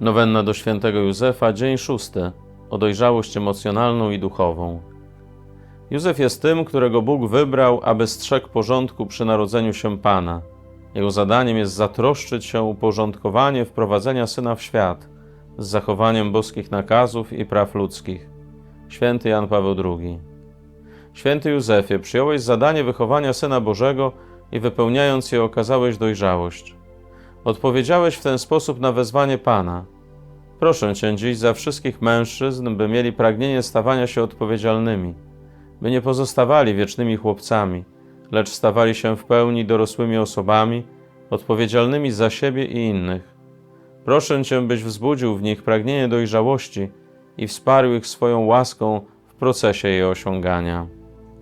Nowenna do świętego Józefa, dzień szósty, o dojrzałość emocjonalną i duchową. Józef jest tym, którego Bóg wybrał, aby strzegł porządku przy narodzeniu się Pana. Jego zadaniem jest zatroszczyć się o uporządkowanie wprowadzenia Syna w świat z zachowaniem boskich nakazów i praw ludzkich. Święty Jan Paweł II. Święty Józefie, przyjąłeś zadanie wychowania Syna Bożego i wypełniając je okazałeś dojrzałość. Odpowiedziałeś w ten sposób na wezwanie Pana. Proszę Cię dziś za wszystkich mężczyzn, by mieli pragnienie stawania się odpowiedzialnymi, by nie pozostawali wiecznymi chłopcami, lecz stawali się w pełni dorosłymi osobami, odpowiedzialnymi za siebie i innych. Proszę Cię, byś wzbudził w nich pragnienie dojrzałości i wsparł ich swoją łaską w procesie jej osiągania.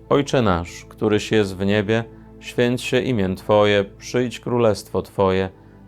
Ojcze nasz, któryś jest w niebie, święć się imię Twoje, przyjdź królestwo Twoje,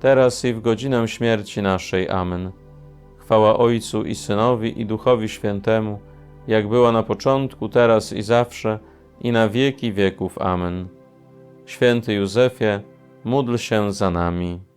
teraz i w godzinę śmierci naszej. Amen. Chwała Ojcu i Synowi i Duchowi Świętemu, jak była na początku, teraz i zawsze, i na wieki wieków. Amen. Święty Józefie, módl się za nami.